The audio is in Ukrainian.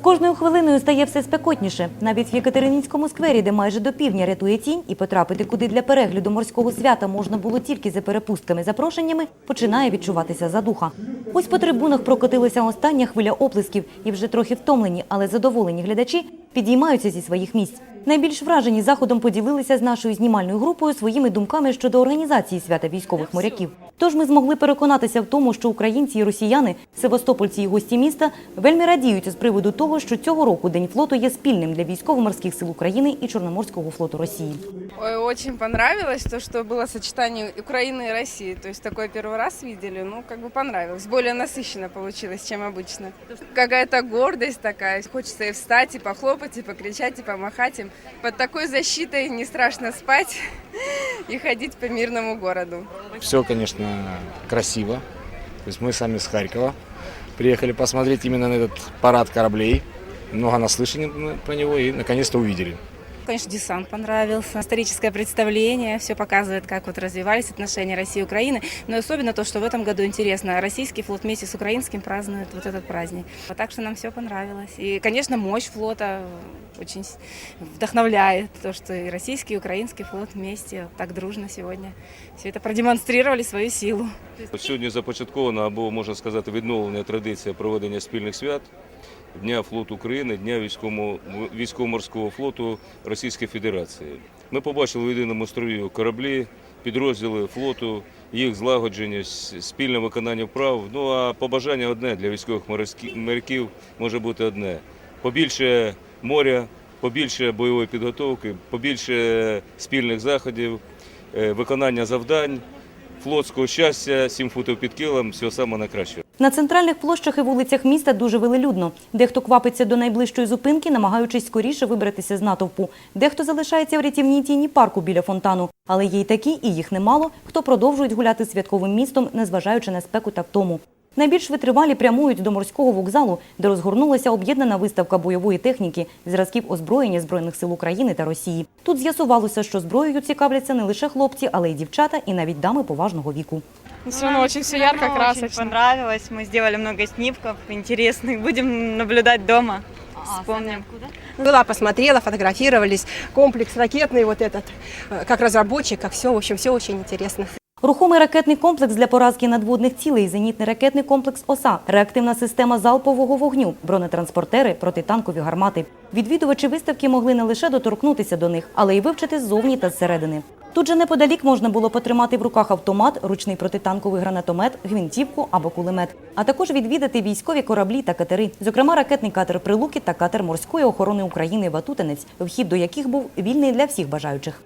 кожною хвилиною стає все спекотніше. Навіть в Єкатерининському сквері, де майже до півдня рятує тінь, і потрапити куди для перегляду морського свята можна було тільки за перепустками запрошеннями, починає відчуватися задуха. Ось по трибунах прокотилася остання хвиля оплесків, і вже трохи втомлені, але задоволені глядачі підіймаються зі своїх місць. Найбільш вражені заходом поділилися з нашою знімальною групою своїми думками щодо організації свята військових моряків. Тож ми змогли переконатися в тому, що українці і росіяни, севастопольці і гості міста вельми радіють з приводу того, що цього року День флоту є спільним для військово-морських сил України і Чорноморського флоту Росії. Ой, очень понравилось то, что было сочетание Украины и России. То есть такое первый раз видели, ну, как бы понравилось. Более насыщенно получилось, чем обычно. Какая-то гордость такая. Хочется и встать, и похлопать, и покричать, и помахать им. Под такой защитой не страшно спать и ходить по мирному городу. Все, конечно, красиво. То есть мы сами с Харькова приехали посмотреть именно на этот парад кораблей. Много наслышали про него и наконец-то увидели Конечно, десант понравился. Историческое представление, все показывает, как вот развивались отношения России и Украины. Но особенно то, что в этом году интересно, российский флот вместе с украинским празднует вот этот праздник. Вот так что нам все понравилось. И, конечно, мощь флота очень с- вдохновляет. То, что и российский, и украинский флот вместе так дружно сегодня все это продемонстрировали свою силу. Сьогодні започаткована або можна сказати відновлена традиція проведення спільних свят Дня флоту України, Дня військово- військово-морського флоту Російської Федерації. Ми побачили в єдиному строю кораблі, підрозділи флоту, їх злагодження, спільне виконання вправ. Ну а побажання одне для військових моряків може бути одне: побільше моря, побільше бойової підготовки, побільше спільних заходів, е, виконання завдань флотського щастя, сім футів під килом, всього самого найкращого. На центральних площах і вулицях міста дуже велелюдно. Дехто квапиться до найближчої зупинки, намагаючись скоріше вибратися з натовпу. Дехто залишається в рятівній тіні парку біля фонтану. Але є й такі, і їх немало, хто продовжують гуляти святковим містом, незважаючи на спеку та втому. Найбільш витривалі прямують до морського вокзалу, де розгорнулася об'єднана виставка бойової техніки, зразків озброєння Збройних сил України та Росії. Тут з'ясувалося, що зброєю цікавляться не лише хлопці, але й дівчата, і навіть дами поважного віку. Все равно очень все ярко, Очень красочно. понравилось. Мы сделали много снимков интересных. Будем наблюдать дома. Вспомним. Была, посмотрела, фотографировались. Комплекс ракетный вот этот, э, как разработчик, как все, в общем, все очень интересно. Рухомий ракетний комплекс для поразки надводних цілей, зенітний ракетний комплекс ОСА, реактивна система залпового вогню, бронетранспортери, протитанкові гармати. Відвідувачі виставки могли не лише доторкнутися до них, але й вивчити ззовні та зсередини. Тут же неподалік можна було потримати в руках автомат, ручний протитанковий гранатомет, гвинтівку або кулемет, а також відвідати військові кораблі та катери, зокрема ракетний катер Прилуки та катер морської охорони України Ватутенець, вхід до яких був вільний для всіх бажаючих.